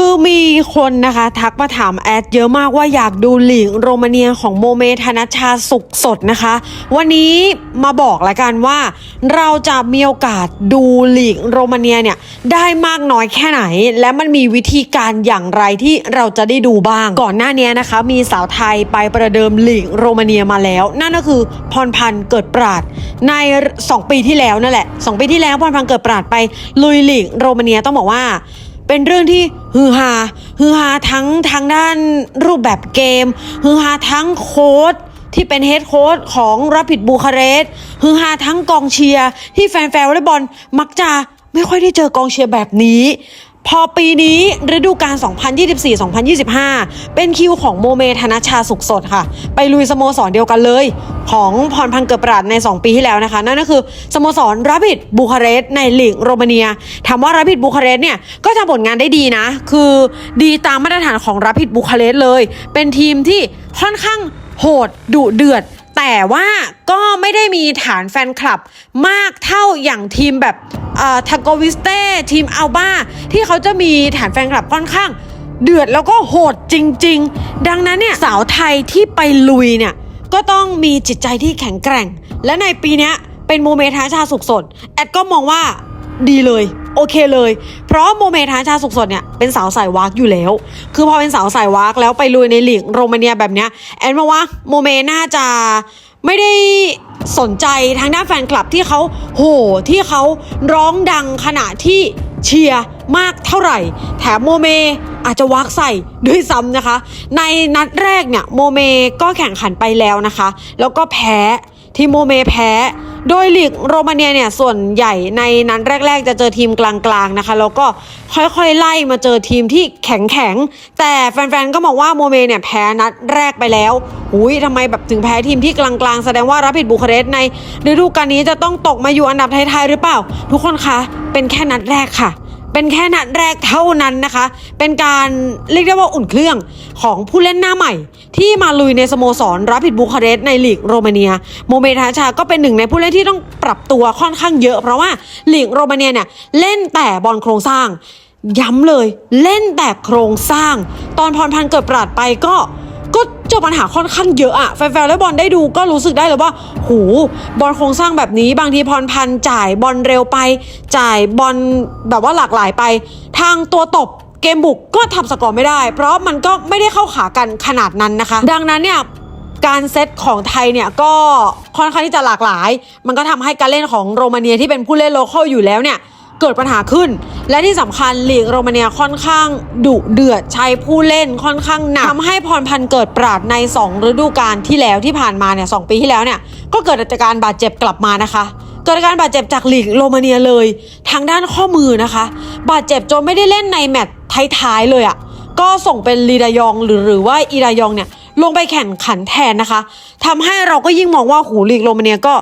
คือมีคนนะคะ ทักมาถามแอดเยอะมากว่าอยากดูหลีกโรมาเนียของโมเมธนชชาสุขสดนะคะ วันนี้มาบอกละกันว่า เราจะมีโอกาสดูหลีกโรมาเนียเนี่ยได้มากน้อยแค่ไหน และมันมีวิธีการอย่างไรที่เราจะได้ดูบ้าง ก่อนหน้านี้นะคะ มีสาวไทยไปประเดิมหลีกโรมาเนียมาแล้ว นั่นก็คือพรพันธ์เกิดปราดใน 2 ปีที่แล้วนั่นแหละ 2 ปีที่แล้วพรพันธ์เกิดปราดไปลุยหลีกโรมาเนียต้องบอกว่า เป็นเรื่องที่ฮือฮาฮือฮาทั้งทางด้านรูปแบบเกมฮือฮาทั้งโค้ดที่เป็นเฮดโค้ดของรับผิดบูคาเรสต์ฮือฮาทั้งกองเชียร์ที่แฟนๆวอลเลย์บอลมักจะไม่ค่อยได้เจอกองเชียร์แบบนี้ พอปีนี้ฤดูกาล 2024-2025 เป็นคิวของโมเมธนชาสุขสดค่ะ ไปลุยสโมสรเดียวกันเลย ของพรพันธ์เกิดปราดใน 2 ปีที่แล้วนะคะ นั่นก็คือสโมสรรับบิดบูคาเรสต์ในลีกโรมาเนียถามว่ารับบิดบูคาเรสต์เนี่ยก็ทำผลงานได้ดีนะ คือดีตามมาตรฐานของรับบิดบูคาเรสต์เลย เป็นทีมที่ค่อนข้างโหดดุเดือด แต่ว่าก็ไม่ได้มีฐานแฟนคลับมากเท่าอย่างทีมแบบทาโกวิสเต้ทีมอัลบาที่เขาจะมีฐานแฟนคลับค่อนข้าง เดือดแล้วก็โหดจริง ๆ ดังนั้นเนี่ยสาวไทยที่ไปลุยเนี่ย ก็ต้องมีจิตใจที่แข็งแกร่ง และในปีนี้เป็นโมเมท้าชาสุขสด แอดก็มองว่าดีเลย โอเคเลย เพราะโมเมท้าชาสุขสดเนี่ยเป็นสาวสายวากอยู่แล้ว คือพอเป็นสาวสายวากแล้วไปลุยในหลีกโรมาเนียแบบเนี้ยแอดมองว่าโมเมน่าจะไม่ได้สนใจทางด้านแฟนคลับที่เขาโหที่เขาร้องดังขณะที่เชียร์มากเท่าไหร่ แถมโมเม อาจจะวักใส่ด้วยซ้ำนะคะ ในนัดแรกเนี่ยโมเมก็แข่งขันไปแล้วนะคะ แล้วก็แพ้ทีมโมเมแพ้ โดยลีกโรมาเนียเนี่ยส่วนใหญ่ในนัดแรก ๆ จะเจอทีมกลางๆนะคะ แล้วก็ค่อยๆไล่มาเจอทีมที่แข็งๆ แต่แฟนๆ ก็มองว่าโมเมเนี่ยแพ้นัดแรกไปแล้วหุยทำไมแบบถึงแพ้ทีมที่กลางๆ แสดงว่ารับผิดบุคาเรสในฤดูกาลนี้จะต้องตกมาอยู่อันดับท้ายๆ หรือเปล่า ทุกคนคะ เป็นแค่นัดแรกค่ะ เป็นแค่นัดแรกเท่านั้นนะคะ เป็นการเรียกได้ว่าอุ่นเครื่องของผู้เล่นหน้าใหม่ ที่มาลุยในสโมสรรับผิดบูคาเรสต์ในลีกโรมาเนีย โมเมทาชาก็เป็นหนึ่งในผู้เล่นที่ต้องปรับตัวค่อนข้างเยอะ เพราะว่าลีกโรมาเนียเนี่ยเล่นแต่บอลโครงสร้าง ย้ำเลยเล่นแต่โครงสร้าง ตอนพรพันธ์เกิดปราดไปก็ก็ เจอปัญหาค่อนข้างเยอะอะแฟนๆและบอลได้ดูก็รู้สึกได้เลยว่า หูบอลโครงสร้างแบบนี้บางทีพรพันธ์จ่ายบอลเร็วไป จ่ายบอลแบบว่าหลากหลายไป ทางตัวตบเกมบุกก็ทำสกอร์ไม่ได้ เพราะมันก็ไม่ได้เข้าขากันขนาดนั้นนะคะ ดังนั้นเนี่ยการเซตของไทยเนี่ยก็ค่อนข้างที่จะหลากหลาย มันก็ทำให้การเล่นของโรมาเนียที่เป็นผู้เล่นโลเคอลอยู่แล้วเนี่ย เกิดปัญหาขึ้น และที่สำคัญลีกโรมาเนียค่อนข้างดุเดือดใช้ผู้เล่นค่อนข้างหนักทำให้พรพันธ์เกิดปราดใน 2 ฤดูกาลที่แล้วที่ผ่านมาเนี่ยสปีที่แล้วเนี่ยก็เกิดอาการบาดเจ็บกลับมานะคะเกิดอาการบาดเจ็บจากลีกโรมาเนียเลย ทางด้านข้อมือนะคะ บาดเจ็บจนไม่ได้เล่นในแมตช์ท้ายๆเลยอะ่ะก็ส่งเป็นลีดายองหรือหรือว่าอีดายองเนี่ยลงไปแข่งขันแทนนะคะทำให้เราก็ยิ่งมองว่าหูลีกโรมาเนียก็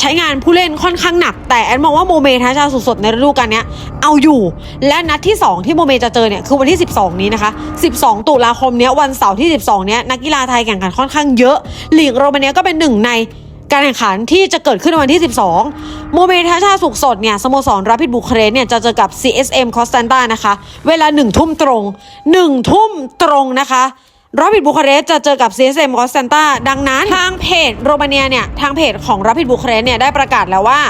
ใช้งานผู้เล่นค่อนข้างหนัก แต่แอนมองว่าโมเมท้าชาสุดๆในฤดูกาลนี้เอาอยู่ และนัดที่ 2 ที่โมเมจะเจอเนี่ยคือวันที่ 12 นี้นะคะ 12 ตุลาคมเนี้ยวันเสาร์ที่ 12 เนี้ยนักกีฬาไทยแข่งขันค่อนข้างเยอะลีกโรมาเนียก็เป็นหนึ่งในการแข่งขันที่จะเกิดขึ้นในวันที่ 12 โมเมท้าชาสุกสดเนี่ยสโมสรรับพิดบุคเรสเนี่ยจะเจอกับ CSM คอสตันตานะคะ เวลา1ทุ่มตรง 1 ทุ่มตรงนะคะ รับผิดบูคาเรสต์จะเจอกับ CSM คอสตันตาดังนั้น ทางเพจโรมาเนียเนี่ย ทางเพจของรับผิดบูคาเรสต์เนี่ย ได้ประกาศแล้วว่า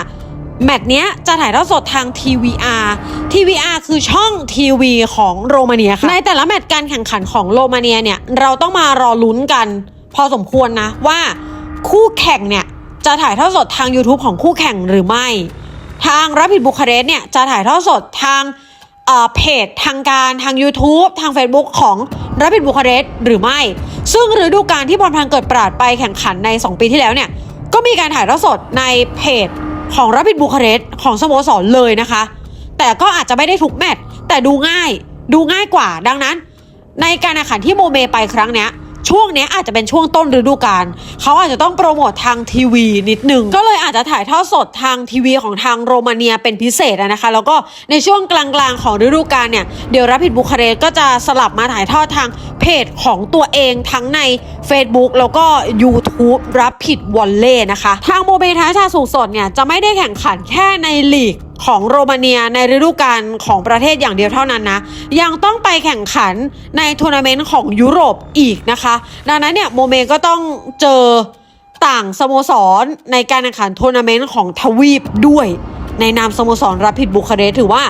แมตช์เนี้ยจะถ่ายทอดสดทาง TVR TVR คือช่องทีวีของโรมาเนียค่ะในแต่ละแมตช์การแข่งขันของโรมาเนียเนี่ย เราต้องมารอลุ้นกัน พอสมควรนะว่าคู่แข่งเนี่ย จะถ่ายทอดสดทาง YouTube ของคู่แข่งหรือไม่ ทางรับผิดบูคาเรสต์เนี่ยจะถ่ายทอดสดทางเอ่อเพจทางการทาง YouTube ทาง Facebook ของ รับผิดบูคาเรสต์หรือไม่ ซึ่งฤดูกาลที่บอลพังเกิดปราดไปแข่งขันใน 2 ปีที่แล้วเนี่ย ก็มีการถ่ายทอดสดในเพจของรับผิดบูคาเรสต์ของสโมสรเลยนะคะ แต่ก็อาจจะไม่ได้ทุกแมตช์แต่ดูง่าย ดูง่ายกว่า ดังนั้น ในการแข่งขันที่โมเมไปครั้งเนี้ย ช่วงนี้อาจจะเป็นช่วงต้นฤดูกาลเขาอาจจะต้องโปรโมททางทีวีนิดนึง ก็เลยอาจจะถ่ายทอดสดทางทีวีของทางโรมาเนียเป็นพิเศษนะคะ แล้วก็ในช่วงกลางๆของฤดูกาลเนี่ยเดี๋ยวรับผิดบุคาเรสต์ก็จะสลับมาถ่ายทอดทางเพจของตัวเองทั้งใน Facebook แล้วก็ YouTube รับผิดวอลเล่นะคะ ทางโมเมท้าชาสูงสดเนี่ยจะไม่ได้แข่งขันแค่ในลีก ของโรมาเนียในฤดูกาลของประเทศอย่างเดียวเท่านั้นนะ ยังต้องไปแข่งขันในทัวร์นาเมนต์ของยุโรปอีกนะคะ ดังนั้นเนี่ยโมเมก็ต้องเจอต่างสโมสรในการแข่งขันทัวร์นาเมนต์ของทวีปด้วย ในนามสโมสรรับผิดบุคาเรสต์ถือว่า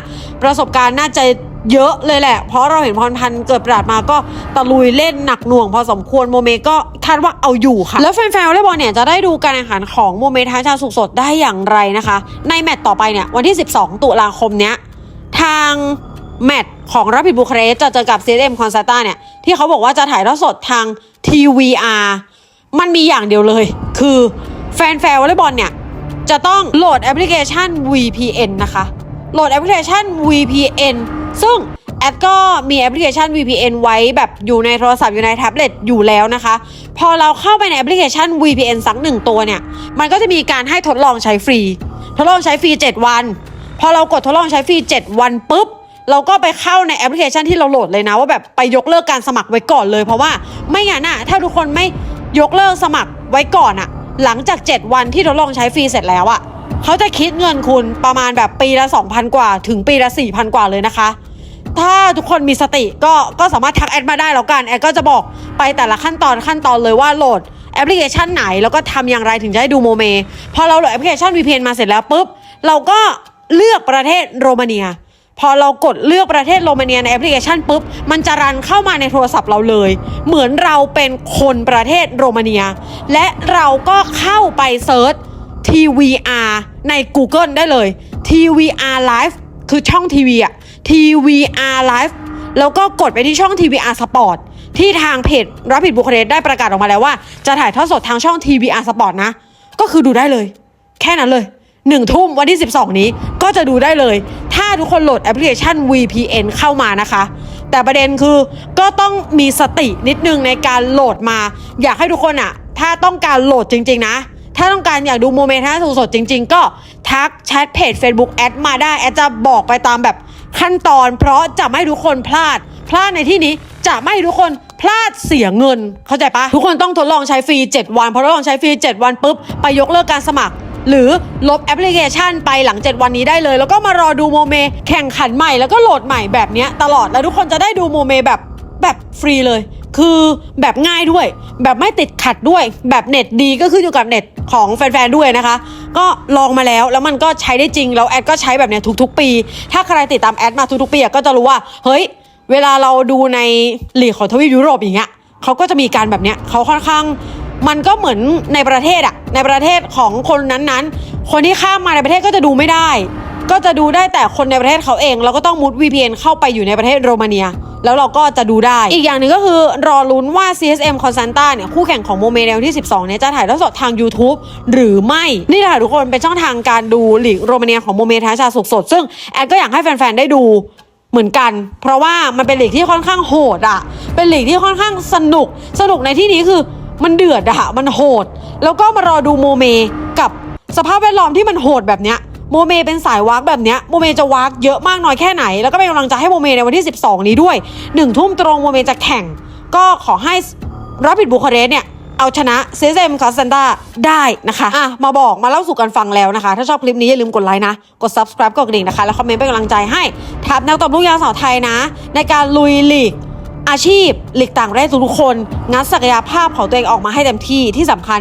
ประสบการณ์น่าจะ เยอะเลยแหละ เพราะเราเห็นพรพันธ์เกิดประหลาดมาก็ตะลุยเล่นหนักหน่วงพอสมควรโมเมก็คาดว่าเอาอยู่ค่ะ แล้วแฟนๆวอลเลย์บอลเนี่ยจะได้ดูการแข่งขันของโมเมท้าชาสุกสดได้อย่างไรนะคะ ในแมตต์ต่อไปเนี่ยวันที่ 12 ตุลาคมเนี้ยทางแมตช์ของรับผิดบุคเรสจะเจอกับ CSM คอนซาต้าเนี่ยที่เขาบอกว่าจะถ่ายทอดสดทาง TVR มันมีอย่างเดียวเลย คือแฟนแฟนวอลเลย์บอลเนี่ยจะต้องโหลดแอปพลิเคชัน VPN นะคะ โหลดแอปพลิเคชัน VPN ซึ่งแอปก็มีแอปพลิเคชัน VPN ไว้แบบอยู่ในโทรศัพท์อยู่ในแท็บเล็ตอยู่แล้วนะคะ พอเราเข้าไปในแอปพลิเคชัน VPN สักหนึ่งตัวเนี่ย มันก็จะมีการให้ทดลองใช้ฟรี ทดลองใช้ฟรี 7 วัน พอเรากดทดลองใช้ฟรี 7 วันปุ๊บ เราก็ไปเข้าในแอปพลิเคชันที่เราโหลดเลยนะ ว่าแบบไปยกเลิกการสมัครไว้ก่อนเลยเพราะว่าไม่งั้นอะถ้าทุกคนไม่ยกเลิกสมัครไว้ก่อนอะหลังจาก 7 วันที่ทดลองใช้ฟรีเสร็จแล้วอะ เขาจะคิดเงินคุณประมาณแบบปีละ 2,000 กว่า ถึงปีละ 4,000 กว่าเลยนะคะ ถ้าทุกคนมีสติก็ก็สามารถทักแอดมาได้แล้วกัน แอดก็จะบอกไปแต่ละขั้นตอนขั้นตอนเลยว่าโหลดแอปพลิเคชันไหน แล้วก็ทำอย่างไรถึงจะให้ดูโมเม พอเราโหลดแอปพลิเคชัน VPN มาเสร็จแล้วปุ๊บ เราก็เลือกประเทศโรมาเนีย พอเรากดเลือกประเทศโรมาเนียในแอปพลิเคชันปุ๊บ มันจะรันเข้ามาในโทรศัพท์เราเลย เหมือนเราเป็นคนประเทศโรมาเนีย และเราก็เข้าไปเซิร์ช TVR ใน Google ได้เลย TVR Live คือช่องทีวีอะ TVR Live แล้วก็กดไปที่ช่อง TVR Sport ที่ทางเพจรับผิดบุคเรสได้ประกาศออกมาแล้วว่า จะถ่ายทอดสดทางช่อง TVR Sport นะ ก็คือดูได้เลย แค่นั้นเลยหนึ่งทุ่มวันที่ 12 นี้ก็จะดูได้เลย ถ้าทุกคนโหลดแอปพลิเคชัน VPN เข้ามานะคะ แต่ประเด็นคือก็ต้องมีสตินิดนึงในการโหลดมา อยากให้ทุกคนอะถ้าต้องการโหลดจริง ๆ นะ ถ้าต้องการอยากดูโมเมนต์ท่าสดๆจริง ๆ ก็ทักแชทเพจ Facebook แอดมาได้ แอดจะบอกไปตามแบบขั้นตอน เพราะจะไม่ให้ทุกคนพลาด พลาดในที่นี้จะไม่ให้ทุกคนพลาดเสียเงิน เข้าใจปะทุกคนต้องทดลองใช้ฟรี 7 วันพอทดลองใช้ฟรี 7 วันปุ๊บไปยกเลิกการสมัคร หรือลบแอปพลิเคชันไปหลัง 7 วันนี้ได้เลย แล้วก็มารอดูโมเม แข่งขันใหม่แล้วก็โหลดใหม่แบบนี้ตลอดแล้วทุกคนจะได้ดูโมเมแบบแบบฟรีเลย คือแบบง่ายด้วย แบบไม่ติดขัดด้วย แบบเน็ตดีก็ขึ้นอยู่กับเน็ตของแฟนๆด้วยนะคะ ก็ลองมาแล้วแล้วมันก็ใช้ได้จริง แล้วแอดก็ใช้แบบเนี้ยทุกๆ ปี ถ้าใครติดตามแอดมาทุกๆ ปีก็จะรู้ว่า เฮ้ย เวลาเราดูในหลีกของทวีปยุโรปอย่างเงี้ยเขาก็จะมีการแบบเนี้ยเขาค่อนข้างมันก็เหมือนในประเทศอะในประเทศของคนนั้นๆ คนที่ข้ามมาในประเทศก็จะดูไม่ได้ ก็จะดูได้แต่คนในประเทศเขาเอง เราก็ต้องมุด VPN เข้าไปอยู่ในประเทศโรมาเนีย แล้วเราก็จะดูได้ อีกอย่างหนึ่งก็คือรอลุ้นว่า CSM c o n s a n t a เนี่ยคู่แข่งของโมเมเนลที่ 12 เนี่ยจะถ่ายทอดสดทาง YouTube หรือไม่ นี่แหละทุกคนเป็นช่องทางการดูหลีกโรมาเนียของโมเมท้าชาสุกสด ซึ่งแอนก็อยากให้แฟนๆได้ดูเหมือนกัน เพราะว่ามันเป็นหลีกที่ค่อนข้างโหดอะเป็นหลีกที่ค่อนข้างสนุก สนุกในที่นี้คือมันเดือดอะมันโหด แล้วก็มารอดูโมเมกับสภาพแวดล้อมที่มันโหดแบบเนี้ย โมเมเป็นสายวากแบบเนี้ยโมเมจะวากเยอะมากน้อยแค่ไหน แล้วก็เป็นกำลังใจให้โมเมในวันที่ 12 นี้ด้วยหนึ่งทุ่มตรงโมเมจะแข่ง ก็ขอให้รับผิดบุคาเรสต์เนี่ยเอาชนะเซเซมคาสันดาได้นะคะอะมาบอกมาเล่าสู่กันฟังแล้วนะคะ ถ้าชอบคลิปนี้อย่าลืมกดไลค์นะ กด subscribe กดกระดิ่งนะคะ แล้วคอมเมนต์เป็นกำลังใจให้ทัพนักตบลูกยางสาวไทยนะ ในการลุยลีก อาชีพหลีกต่างประเทศทุกคนงัดศักยภาพของตัวเองออกมาให้เต็มที่ที่สำคัญ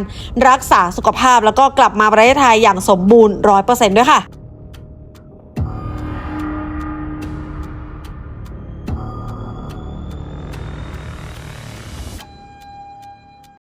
รักษาสุขภาพแล้วก็กลับมาประเทศไทยอย่างสมบูรณ์ร้อยเปอร์เซ็นต์ด้วยค่ะ